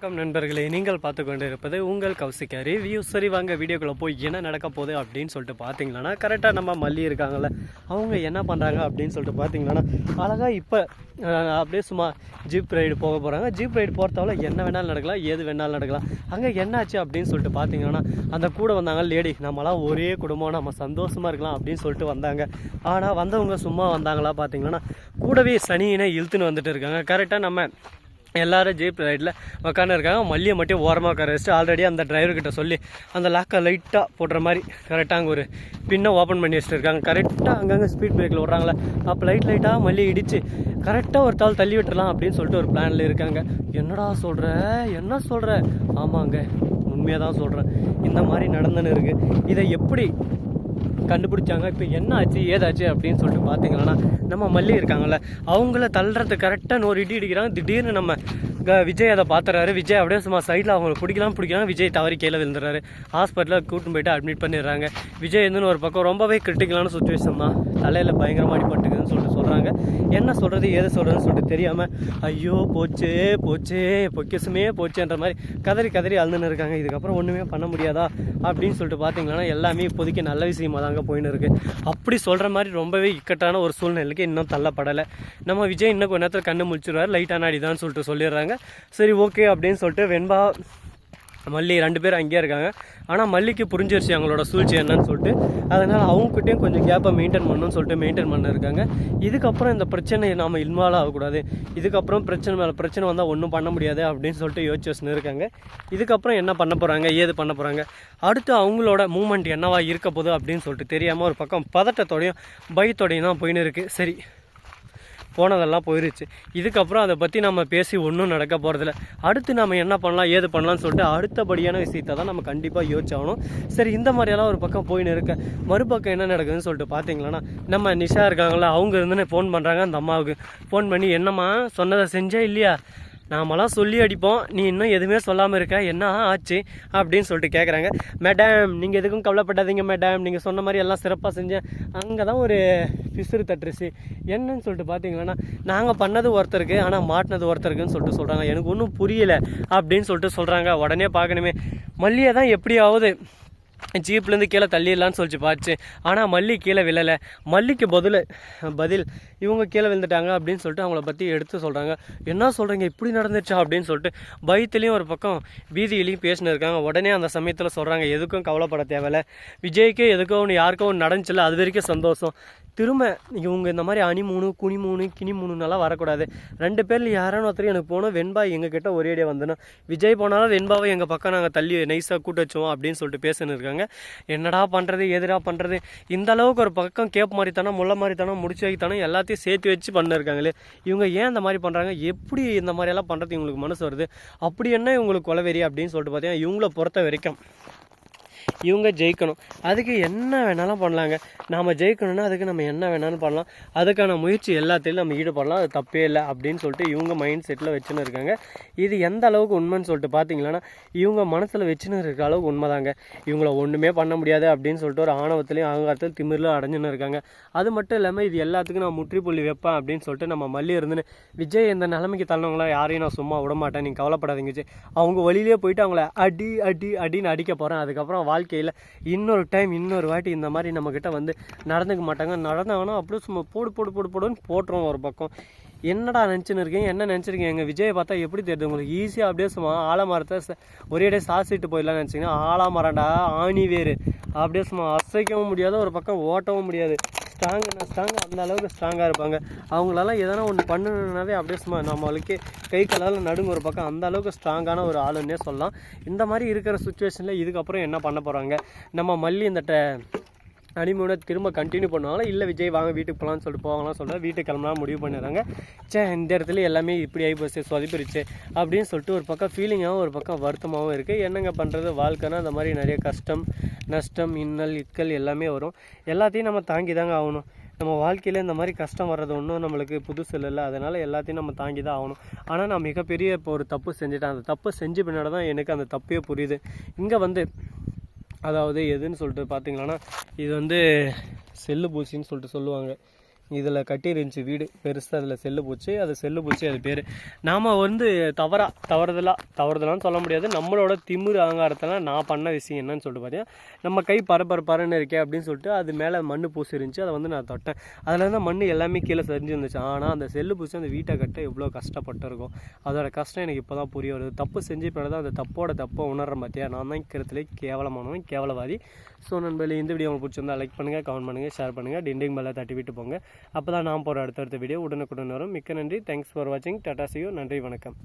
வணக்கம் நண்பர்களே நீங்கள் பார்த்து கொண்டு இருப்பது உங்கள் கௌசிகா ரிவ்யூ சரி வாங்க வீடியோக்குள்ளே போய் என்ன நடக்க போகுது அப்படின்னு சொல்லிட்டு பார்த்தீங்களன்னா கரெக்டாக நம்ம மல்லி இருக்காங்கள அவங்க என்ன பண்ணுறாங்க அப்படின்னு சொல்லிட்டு பார்த்தீங்கன்னா அழகாக இப்போ அப்படியே சும்மா ஜீப் ரைடு போக போகிறாங்க ஜீப் ரைடு போகிறதால என்ன வேணாலும் நடக்கலாம் எது வேணாலும் நடக்கலாம். அங்கே என்னாச்சு அப்படின்னு சொல்லிட்டு பார்த்தீங்கன்னா அந்த கூட வந்தாங்க லேடி நம்மளாம் ஒரே குடும்பம் நம்ம சந்தோஷமாக இருக்கலாம் அப்படின்னு சொல்லிட்டு வந்தாங்க. ஆனால் வந்தவங்க சும்மா வந்தாங்களா பார்த்தீங்கன்னா கூடவே சனியினை இழுத்துன்னு வந்துட்டு இருக்காங்க. கரெக்டாக நம்ம எல்லாரும் ஜீப் ரைட்டில் உக்காந்துருக்காங்க. மல்லியை மட்டும் ஓரமாக உட்கார வச்சுட்டு ஆல்ரெடி அந்த டிரைவர்கிட்ட சொல்லி அந்த லாக்கை லைட்டாக போடுற மாதிரி கரெக்டாக அங்கே ஒரு பின்னை ஓப்பன் பண்ணி வச்சுட்டு இருக்காங்க. கரெக்டாக அங்கங்கே ஸ்பீட் பிரேக்கில் விட்றாங்களே அப்போ லைட் லைட்டாக மல்லியை இடிச்சு கரெக்டாக ஒரு தாள் தள்ளி விட்டுறலாம் அப்படின்னு சொல்லிட்டு ஒரு பிளானில் இருக்காங்க. என்னடா சொல்கிற என்ன சொல்கிற ஆமாங்க உண்மையாக தான் சொல்கிறேன் இந்த மாதிரி நடந்துன்னு இருக்குது இதை எப்படி கண்டுபிடிச்சாங்க. இப்போ என்ன ஆச்சு ஏதாச்சு அப்படின்னு சொல்லிட்டு பார்த்தீங்கன்னா நம்ம மல்லி இருக்காங்கல்ல அவங்கள தள்ளுறது கரெக்டாக நூறு இடி இடிக்கிறாங்க. திடீர்னு நம்ம க- விஜய் அதை பார்த்துறாரு விஜய் அப்படியே சும்மா சைடில் அவங்களை பிடிக்கலாம் பிடிக்கலாம். விஜய் தவறி கீழே விழுந்துறாரு. ஹாஸ்பிட்டலில் கூட்டின்னு போயிட்டு அட்மிட் பண்ணிடுறாங்க. விஜய் இருந்துன்னு ஒரு பக்கம் ரொம்பவே கிரிட்டிக்கலான சுச்சுவேஷன் தான். தலையில் பயங்கரமாக அடிபட்டுக்குதுன்னு என்ன சொல்கிறது ஏது சொல்கிறதுன்னு சொல்லிட்டு தெரியாமல் ஐயோ போச்சே போச்சே பொக்கிசமே போச்சேன்ற மாதிரி கதறி கதறி அழுதுன்னு இருக்காங்க. இதுக்கப்புறம் ஒன்றுமே பண்ண முடியாதா? அப்படின்னு சொல்லிட்டு பார்த்தீங்கன்னா எல்லாமே இப்போதைக்கு நல்ல விஷயமா தாங்க போயின்னு இருக்கு. அப்படி சொல்கிற மாதிரி ரொம்பவே இக்கட்டான ஒரு சூழ்நிலைக்கு இன்னும் தள்ளப்படலை. நம்ம விஜய் இன்னும் கொஞ்ச நேரத்தில் கண்ணு முழிச்சிருவார். லைட்டான அடிதான்னு சொல்லிட்டு சொல்லிடுறாங்க. சரி ஓகே அப்படின்னு சொல்லிட்டு வெண்பா மல்லி ரெண்டு பேரும் அங்கேயே இருக்காங்க. ஆனால் மல்லிக்கு புரிஞ்சிருச்சு அவங்களோட சூழ்ச்சி என்னன்னு சொல்லிட்டு. அதனால் அவங்ககிட்டையும் கொஞ்சம் கேப்பை மெயின்டைன் பண்ணணும்னு சொல்லிட்டு மெயின்டைன் பண்ணிருக்காங்க. இதுக்கப்புறம் இந்த பிரச்சனை நாம் இன்வால்வ் ஆகக்கூடாது. இதுக்கப்புறம் பிரச்சனை மேலே பிரச்சனை வந்தால் ஒன்றும் பண்ண முடியாது அப்படின்னு சொல்லிட்டு யோசிச்சு வச்சுன்னு இருக்காங்க. இதுக்கப்புறம் என்ன பண்ண போகிறாங்க ஏது பண்ண போகிறாங்க அடுத்து அவங்களோட மூமெண்ட் என்னவா இருக்க போகுது அப்படின்னு சொல்லிட்டு தெரியாமல் ஒரு பக்கம் பதட்டத்தோடையும் பயத்தோடையும் தான் போயின்னு இருக்குது சரி. போனதெல்லாம் போயிருச்சு. இதுக்கப்புறம் அதை பற்றி நம்ம பேசி ஒன்றும் நடக்க போகிறதில்ல அடுத்து நம்ம என்ன பண்ணலாம் ஏது பண்ணலாம்னு சொல்லிட்டு அடுத்தபடியான விஷயத்தை தான் நம்ம கண்டிப்பாக யோசிச்சாகணும். சரி இந்த மாதிரியெல்லாம் ஒரு பக்கம் போயின்னு இருக்க. மறுபக்கம் என்ன நடக்குதுன்னு சொல்லிட்டு பார்த்தீங்களன்னா நம்ம நிஷா இருக்காங்களா அவங்க இருந்துன்னு ஃபோன் பண்ணுறாங்க அந்த அம்மாவுக்கு. ஃபோன் பண்ணி என்னம்மா சொன்னதை செஞ்சே இல்லையா? நாமெல்லாம் சொல்லி அடிப்போம். நீ இன்னும் எதுவுமே சொல்லாமல் இருக்க. என்ன ஆச்சு? அப்படின்னு சொல்லிட்டு கேட்குறாங்க மேடம் நீங்கள் எதுக்கும் கவலைப்படாதீங்க மேடம் நீங்கள் சொன்ன மாதிரி எல்லாம் சிறப்பாக செஞ்சேன் அங்கே தான் ஒரு பிசுறு தட்டுருச்சு. என்னன்னு சொல்லிட்டு பார்த்தீங்கன்னா நாங்கள் பண்ணது ஒருத்தருக்கு ஆனால் மாட்டினது ஒருத்தருக்குன்னு சொல்லிட்டு சொல்கிறாங்க எனக்கு ஒன்றும் புரியல அப்படின்னு சொல்லிட்டு சொல்கிறாங்க உடனே பார்க்கணுமே மல்லியை தான் எப்படியாவது ஜீப்லேருந்து கீழே தள்ளிடலான்னு சொல்லிச்சு பார்த்து ஆனால் மல்லி கீழே விழலை. மல்லிக்கு பதில் பதில் இவங்க கீழே விழுந்துட்டாங்க அப்படின்னு சொல்லிட்டு அவங்கள பற்றி எடுத்து சொல்கிறாங்க என்ன சொல்கிறீங்க இப்படி நடந்துச்சா அப்படின்னு சொல்லிட்டு பயத்துலேயும் ஒரு பக்கம் வீதியிலையும் பேசினு இருக்காங்க. உடனே அந்த சமயத்தில் சொல்கிறாங்க எதுக்கும் கவலைப்பட தேவையில்ல. விஜய்க்கு எதுக்கோ ஒன்று யாருக்கோ ஒன்று நடந்துச்சுல அது வரைக்கும் சந்தோஷம். திரும்ப இவங்க இந்த மாதிரி அணி மூணு குனி மூணு கிணி மூணுன்னெல்லாம் வரக்கூடாது. ரெண்டு பேரில் யாரான ஒருத்தர் எனக்கு போனோம் வெண்பா எங்கள் கிட்ட ஒரேடியாக வந்துடும் விஜய் போனாலும் வெண்பாவை எங்கள் பக்கம் நாங்கள் தள்ளி நைஸாக கூட்ட வச்சோம் அப்படின்னு சொல்லிட்டு பேசின்னு இருக்காங்க. என்னடா பண்ணுறது எதிராக பண்ணுறது இந்த அளவுக்கு ஒரு பக்கம் கேப் மாதிரி தானே முள்ள மாதிரி தானே முடிச்சு வைத்தானே எல்லாத்தையும் சேர்த்து வச்சு பண்ணிருக்காங்களே. இவங்க ஏன் இந்த மாதிரி பண்ணுறாங்க எப்படி இந்த மாதிரியெல்லாம் பண்ணுறது இவங்களுக்கு மனசு வருது? அப்படி என்ன இவங்களுக்கு கொலவெறி அப்படின்னு சொல்லிட்டு பார்த்தீங்கன்னா இவங்கள பொறுத்த வரைக்கும் இவங்க ஜெயிக்கணும். அதுக்கு என்ன வேணாலும் பண்ணலாங்க. நாம் ஜெயிக்கணும்னா அதுக்கு நம்ம என்ன வேணாலும் பண்ணலாம். அதுக்கான முயற்சி எல்லாத்தையும் நம்ம ஈடுபடலாம். அது தப்பே இல்லை அப்படின்னு சொல்லிட்டு இவங்க மைண்ட் செட்டில் வச்சுன்னு இருக்காங்க. இது எந்த அளவுக்கு உண்மைன்னு சொல்லிட்டு பார்த்தீங்கன்னா இவங்க மனசில் வச்சுன்னு இருக்கிற அளவுக்கு உண்மைதாங்க. இவங்கள ஒன்றுமே பண்ண முடியாது அப்படின்னு சொல்லிட்டு ஒரு ஆணவத்திலையும் அகங்காரத்தில் திமிரில் அடைஞ்சுன்னு இருக்காங்க. அது மட்டும் இல்லாமல் இது எல்லாத்துக்கும் நான் முற்றுப்புள்ளி வைப்பேன் அப்படின்னு சொல்லிட்டு நம்ம மல்லி இருந்துன்னு விஜய் இந்த நிலைமைக்கு தள்ளவங்களா யாரையும் நான் சும்மா விட மாட்டேன் நீங்கள் கவலைப்படாதீங்க அவங்க வழியிலே போயிட்டு அவங்கள அடி அடி அடின்னு அடிக்க போகிறேன் அதுக்கப்புறம் வாழ்க்கையில் இன்னொரு டைம் இன்னொரு வாட்டி இந்த மாதிரி நம்மக்கிட்ட வந்து நடந்துக்க மாட்டாங்க. நடந்தாங்கன்னா அப்படியே சும்மா போடு போடு போடு போடுன்னு போட்டுருவோம் ஒரு பக்கம். என்னடா நினச்சின்னு இருக்கீங்க? என்ன நினச்சிருக்கீங்க? எங்கள் விஜயை பார்த்தா எப்படி தெரியுது உங்களுக்கு? ஈஸியாக அப்படியே சும்மா ஆலமரத்தை ச- டே சாசிட்டு போயிடலாம்னு நினச்சிங்கன்னா ஆலமரண்டா ஆணி வேறு அப்படியே சும்மா அசைக்கவும் முடியாது ஒரு பக்கம் ஓட்டவும் முடியாது. ஸ்ட்ராங்குன்னா ஸ்ட்ராங் அந்த அளவுக்கு ஸ்ட்ராங்காக இருப்பாங்க. அவங்களெல்லாம் எதனா ஒன்று பண்ணணுன்னாவே அப்படியே சும்மா நம்மளுக்கு கை காலால் நடுங்க ஒரு பக்கம் அந்த அளவுக்கு ஸ்ட்ராங்கான ஒரு ஆளுன்னே சொல்லலாம். இந்த மாதிரி இருக்கிற சுச்சுவேஷனில் இதுக்கப்புறம் என்ன பண்ண போகிறாங்க நம்ம மல்லி இந்த ஹனிமூனை திரும்ப கண்டினியூ பண்ணுவாங்களா? இல்லை விஜய் வாங்க வீட்டுக்கு போகலான்னு சொல்லிட்டு போவாங்களான்னு சொல்லிட்டு வீட்டுக்கு கிளம்பலாம் முடிவு பண்ணிடுறாங்க. சே இந்த இடத்துல எல்லாமே இப்படி ஆகி போச்சு சொதிப்பிருச்சு அப்படின்னு சொல்லிட்டு ஒரு பக்கம் ஃபீலிங்காகவும் ஒரு பக்கம் வருத்தமாகவும் இருக்குது என்னங்க பண்ணுறது வாழ்க்கைனா அந்த மாதிரி நிறைய கஷ்டம் நஷ்டம் இன்னல் இட்கள் எல்லாமே வரும். எல்லாத்தையும் நம்ம தாங்கி தாங்க ஆகணும். நம்ம வாழ்க்கையில் இந்த மாதிரி கஷ்டம் வர்றது ஒன்றும் நம்மளுக்கு புதுசு இல்லைல்ல அதனால் எல்லாத்தையும் நம்ம தாங்கி தான் ஆகணும். ஆனால் நான் மிகப்பெரிய இப்போ ஒரு தப்பு செஞ்சுட்டேன். அந்த தப்பு செஞ்ச பின்னாடி தான் எனக்கு அந்த தப்பே புரியுது. இங்கே வந்து அதாவது எதுன்னு சொல்லிட்டு பார்த்தீங்கன்னா இது வந்து செல்லு பூசின்னு சொல்லிட்டு சொல்லுவாங்க. இதில் கட்டி இருந்துச்சு வீடு. பெருசாக அதில் செல்லு பூச்சி. அது செல்லு பூச்சி அது பேர். நாம் வந்து தவறா தவறுதலாக தவறுதலான்னு சொல்ல முடியாது. நம்மளோட திமிர் அகங்காரத்தில் நான் பண்ண விஷயம் என்னன்னு சொல்லிட்டு பார்த்தீங்கன்னா நம்ம கை பரபரப்பரன்னு இருக்கே அப்படின்னு சொல்லிட்டு அது மேலே மண் பூசி இருந்துச்சு அதை வந்து நான் தொட்டேன். அதில் இருந்த மண் எல்லாமே கீழே சரிஞ்சு இருந்துச்சு ஆனால் அந்த செல்லு பூச்சி அந்த வீட்டை கட்ட எவ்வளோ கஷ்டப்பட்டிருக்கும். அதோட கஷ்டம் எனக்கு இப்போ தான் புரிய வருது. தப்பு செஞ்சு பின்னாடி தான் அந்த தப்போட தப்பை உணர்றேன் பார்த்தியா நான் தான் இருக்கிறதுலே கேவலமானவன் கேவலவாதி. ஸோ நண்பர்களே இந்த வீடியோ உங்களுக்கு பிடிச்சிருந்தா லைக் பண்ணுங்கள் கமெண்ட் பண்ணுங்கள் ஷேர் பண்ணுங்கள் டிண்டிங் மேலே தட்டி விட்டு போங்க. அப்போ தான் நான் போகிற அடுத்தடுத்த வீடியோ உடனுக்குடன் வரும். மிக்க நன்றி. தேங்க்ஸ் ஃபார் வாட்சிங் டாடா சியோ நன்றி வணக்கம்.